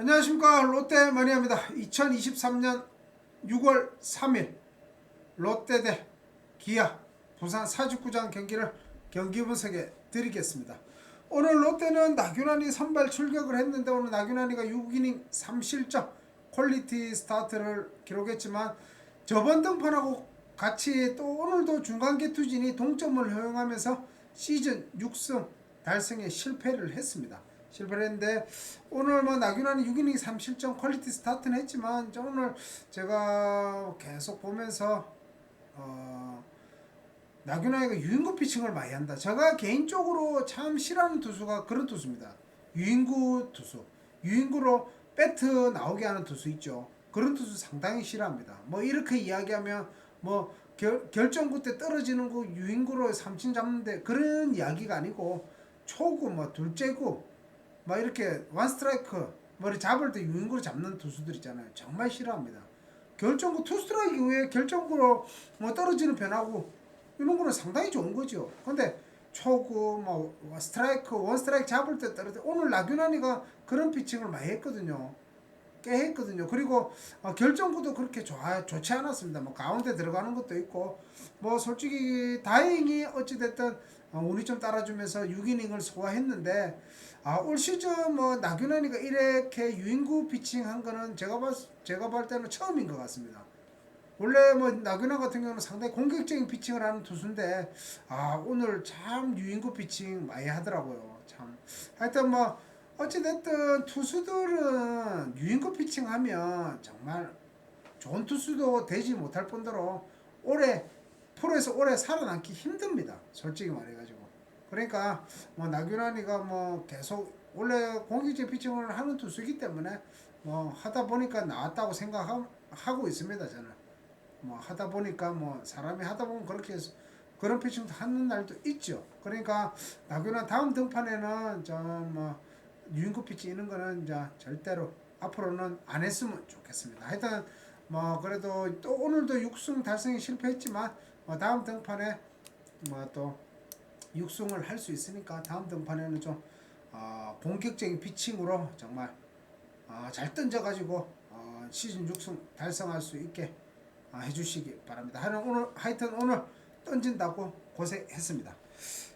안녕하십니까 롯데 마니아입니다. 2023년 6월 3일 롯데 대 기아 부산 사직구장 경기를 경기 분석해 드리겠습니다. 오늘 롯데는 나균환이 선발 출격을 했는데 오늘 나균환이가 6이닝 3실점 퀄리티 스타트를 기록했지만 저번 등판하고 같이 또 오늘도 중간계 투진이 동점을 허용하면서 시즌 6승 달성에 실패를 했습니다. 실패를 했는데 오늘 뭐 나균환이 6이닝 3실점 퀄리티 스타트는 했지만 저 오늘 제가 계속 보면서 어 나균환이가 유인구 피칭을 많이 한다. 제가 개인적으로 참 싫어하는 투수가 그런 투수입니다. 유인구 투수. 유인구로 배트 나오게 하는 투수 있죠. 그런 투수 상당히 싫어합니다. 뭐 이렇게 이야기하면 뭐 결, 결정구 때 떨어지는 거 유인구로 삼진 잡는데 그런 이야기가 아니고 초구 뭐 둘째구 막 이렇게 원 스트라이크 머리 잡을 때 유인구로 잡는 투수들 있잖아요. 정말 싫어합니다. 결정구 투 스트라이크 이후에 결정구로 뭐 떨어지는 변화구 이런 거는 상당히 좋은 거죠. 근데 초구 뭐 스트라이크 원 스트라이크 잡을 때 떨어져 오늘 나균환이가 그런 피칭을 많이 했거든요. 꽤 했거든요. 그리고 어, 결정구도 그렇게 좋아 좋지 않았습니다. 뭐 가운데 들어가는 것도 있고 뭐 솔직히 다행히 어찌 됐든 어, 운이 좀 따라주면서 6이닝을 소화했는데 아, 올 시즌 뭐 나균환이가 이렇게 유인구 피칭한 거는 제가 봤 제가 볼 때는 처음인 것 같습니다. 원래 뭐 나균환 같은 경우는 상당히 공격적인 피칭을 하는 투수인데 아 오늘 참 유인구 피칭 많이 하더라고요. 참 하여튼 뭐 어찌됐든 투수들은 유인구 피칭하면 정말 좋은 투수도 되지 못할 뿐더러 올해 프로에서 오래 살아남기 힘듭니다. 솔직히 말해가지고. 그러니까 뭐 나균환이가 뭐 계속 원래 공격적 피칭을 하는 투수이기 때문에 뭐 하다 보니까 나왔다고 생각하고 있습니다. 저는 뭐 하다 보니까 뭐 사람이 하다 보면 그렇게 그런 피칭도 하는 날도 있죠. 그러니까 나균환 다음 등판에는 저뭐 유인구 피칭 이런 거는 이제 절대로 앞으로는 안 했으면 좋겠습니다. 하여튼 뭐 그래도 또 오늘도 6승 달성에 실패했지만 뭐 다음 등판에 뭐또 6승을 할 수 있으니까 다음 등판에는 좀 어, 본격적인 피칭으로 정말 어, 잘 던져가지고 어, 시즌 6승 달성할 수 있게 어, 해주시기 바랍니다. 하여튼 오늘 하여튼 오늘 던진다고 고생했습니다.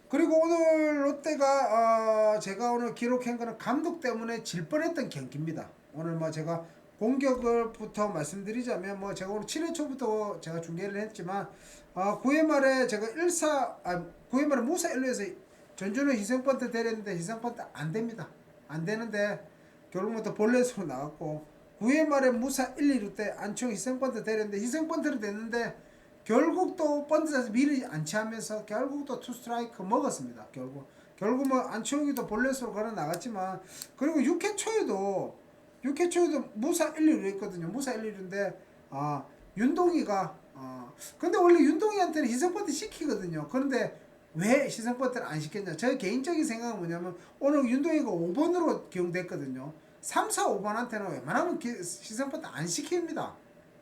그리고 오늘 롯데가 어, 제가 오늘 기록한 거는 감독 때문에 질 뻔했던 경기입니다. 오늘 뭐 제가 공격을부터 말씀드리자면 뭐 제가 오늘 7회 초부터 제가 중계를 했지만 어, 9회 말에 제가 1사 아 9회 말에 무사 1루에서 전준우 희생번트 때렸는데 희생번트 안 됩니다. 안 되는데 결국부터 볼넷으로 나왔고 9회 말에 무사 1, 2루 때 안치홍 희생번트 때렸는데 희생번트를 냈는데 결국 또 번트에서 미리 안치하면서 결국 또 투 스트라이크 먹었습니다. 결국 결국 뭐 안치홍이도 볼넷으로 걸어 나갔지만 그리고 6회 초에도 6회 초에도 무사 1, 2루 했거든요. 무사 1, 2루인데 아 윤동이가 어 근데 원래 윤동이한테는 희생번트 시키거든요. 그런데 왜 희생번트를 안 시켰냐? 제 개인적인 생각은 뭐냐면 오늘 윤동이가 5번으로 기용됐거든요. 3, 4, 5번한테는 웬만하면 희생번트 안 시킵니다.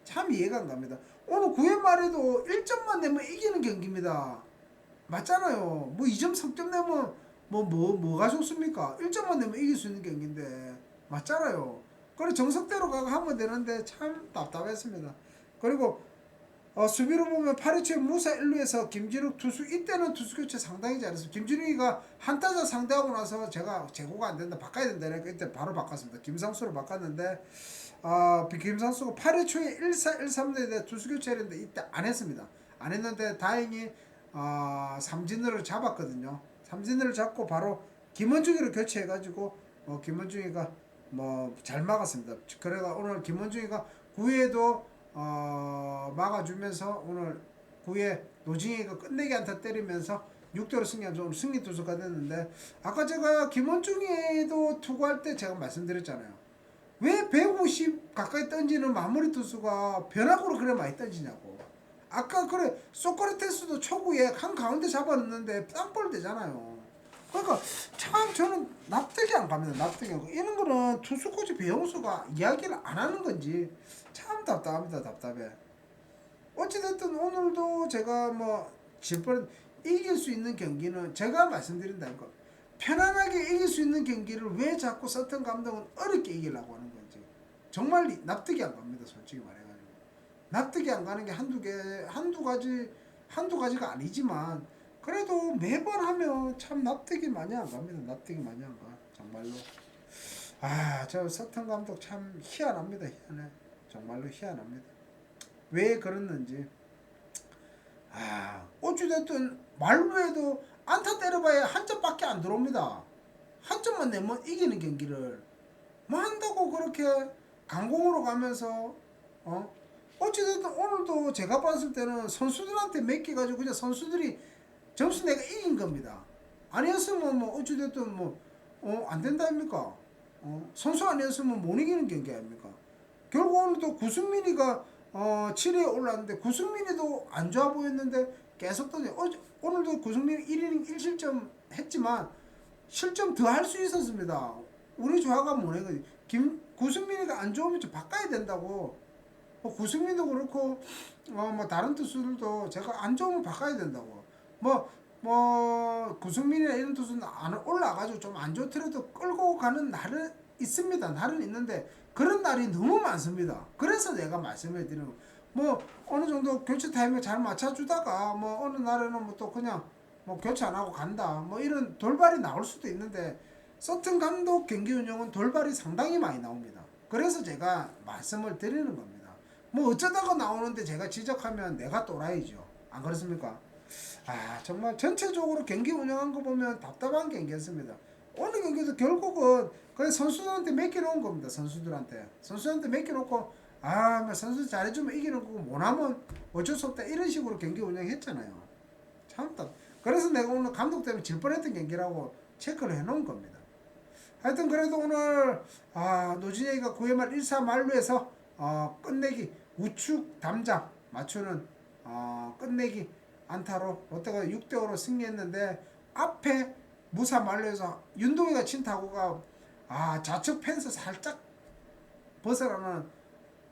참 이해가 안 갑니다. 오늘 9회 말에도 1점만 내면 이기는 경기입니다. 맞잖아요. 뭐 2점 3점 내면 뭐 뭐 뭐가 좋습니까? 1점만 내면 이길 수 있는 경기인데 맞잖아요. 그래 정석대로 가고 하면 되는데 참 답답했습니다. 그리고 어, 수비로 보면 8회 초 무사 1루에서 김진욱 투수 이때는 투수 교체 상당히 잘했어요. 김진욱이가 한타자 상대하고 나서 제가 재고가 안 된다 바꿔야 된다 그러니까 이때 바로 바꿨습니다. 김상수로 바꿨는데 어, 김상수가 8회 초에 1사 1삼루에 투수 교체를 했는데 이때 안 했습니다. 안 했는데 다행히 어, 삼진으로 잡았거든요. 삼진으로 잡고 바로 김원중이로 교체해가지고 어, 김원중이가 뭐 잘 막았습니다. 그래가 오늘 김원중이가 9회에도 어, 막아주면서 오늘 9회 노진이가 끝내기 안타 때리면서 6대로 승리한 좀 승리 투수가 됐는데 아까 제가 김원중이도 투구할 때 제가 말씀드렸잖아요. 왜 150 가까이 던지는 마무리 투수가 변화구로 그래 많이 던지냐고. 아까 그래 소크라테스도 초구에 한 가운데 잡아넣는데 땅볼 되잖아요. 그러니까 참 저는 납득이 안 갑니다. 납득이 안 가고 이런 거는 투수 코치 배영수가 이야기를 안 하는 건지 참 답답합니다. 답답해. 어찌됐든 오늘도 제가 뭐 질뻔 이길 수 있는 경기는 제가 말씀드린다니까 편안하게 이길 수 있는 경기를 왜 자꾸 서튼 감독은 어렵게 이기려고 하는 건지 정말 이- 납득이 안 갑니다. 솔직히 말해가지고 납득이 안 가는 게 한두 개 한두 가지 한두 가지가 아니지만 그래도 매번 하면 참 납득이 많이 안 갑니다. 납득이 많이 안 가. 정말로. 아, 저 서튼 감독 참 희한합니다. 희한해. 정말로 희한합니다. 왜 그랬는지. 아, 어찌됐든 말로 해도 안타 때려봐야 한 점밖에 안 들어옵니다. 한 점만 내면 이기는 경기를 뭐 한다고 그렇게 강공으로 가면서 어 어찌됐든 오늘도 제가 봤을 때는 선수들한테 맡겨가지고 그냥 선수들이 점수 내가 이긴 겁니다. 아니었으면 뭐 어찌됐든 뭐 어 안 된다입니까? 어 선수 아니었으면 못 이기는 경기 아닙니까? 결국 오늘도 구승민이가 어 7위에 올랐는데 구승민이도 안 좋아 보였는데 계속 던져 어, 오늘도 구승민이 1이닝 1실점 했지만 실점 더 할 수 있었습니다. 우리 조화가 뭐네 그김 구승민이가 안 좋으면 좀 바꿔야 된다고. 뭐 구승민도 그렇고 어뭐 다른 투수들도 제가 안 좋으면 바꿔야 된다고. 뭐 뭐 구승민이나 이런 투수는 안 올라가지고 좀 안 좋더라도 끌고 가는 날은 있습니다. 날은 있는데 그런 날이 너무 많습니다. 그래서 내가 말씀을 드리는 거. 뭐 어느 정도 교체 타이밍 잘 맞춰주다가 뭐 어느 날에는 뭐 또 그냥 뭐 교체 안 하고 간다 뭐 이런 돌발이 나올 수도 있는데 서튼 감독 경기 운영은 돌발이 상당히 많이 나옵니다. 그래서 제가 말씀을 드리는 겁니다. 뭐 어쩌다가 나오는데 제가 지적하면 내가 또라이죠. 안 그렇습니까? 아 정말 전체적으로 경기 운영한 거 보면 답답한 경기였습니다. 오늘 경기도 결국은 그냥 선수들한테 맡겨놓은 겁니다. 선수들한테 선수들한테 맡겨놓고 아뭐 선수 잘해주면 이기는 거고 못하면 어쩔 수 없다 이런 식으로 경기 운영했잖아요. 참 답. 그래서 내가 오늘 감독 때문에 질 뻔했던 경기라고 체크를 해놓은 겁니다. 하여튼 그래도 오늘 아, 노진혁이가 9회 말 1사 말루에서 어, 끝내기 우측 담장 맞추는 어, 끝내기 안타로 롯데가 6대 5로 승리했는데 앞에 무사 말루에서 윤동이가 친 타구가 아, 좌측 펜스 살짝 벗어나는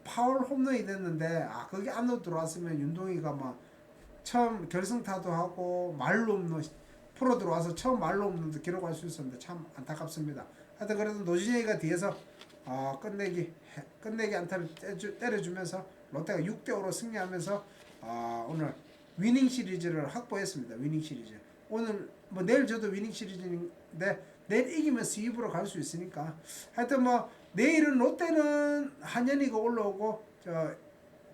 파울 홈런이 됐는데 아 거기 안으로 들어왔으면 윤동이가 막 처음 결승타도 하고 말로 홈런 프로 들어와서 처음 말로 홈런도 기록할 수 있었는데 참 안타깝습니다. 하여튼 그래도 노진혁이가 뒤에서 어, 끝내기 해- 끝내기 안타를 때려주면서 롯데가 6대 5로 승리하면서 어, 오늘 위닝 시리즈를 확보했습니다. 위닝 시리즈. 오늘 뭐 내일 저도 위닝 시리즈인데 내일 이기면 스윕으로 갈 수 있으니까 하여튼 뭐 내일은 롯데는 한현이가 올라오고 저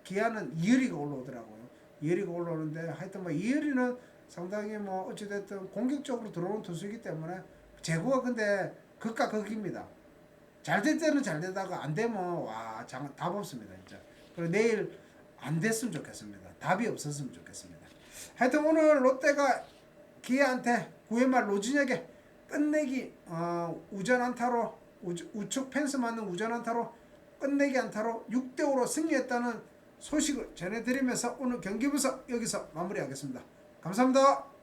기아는 이열이가 올라오더라고요. 이열이가 올라오는데 하여튼 뭐 이열이는 상당히 뭐 어찌됐든 공격적으로 들어오는 투수이기 때문에 제구가 근데 극과 극입니다. 잘 될 때는 잘 되다가 안 되면 와답 없습니다 진짜. 그리고 내일 안 됐으면 좋겠습니다. 답이 없었으면 좋겠습니다. 하여튼 오늘 롯데가 기아한테 9회 말 노진혁의 끝내기 어, 우전 안타로 우, 우측 펜스 맞는 우전 안타로 끝내기 안타로 6대 5로 승리했다는 소식을 전해드리면서 오늘 경기 분석 여기서 마무리하겠습니다. 감사합니다.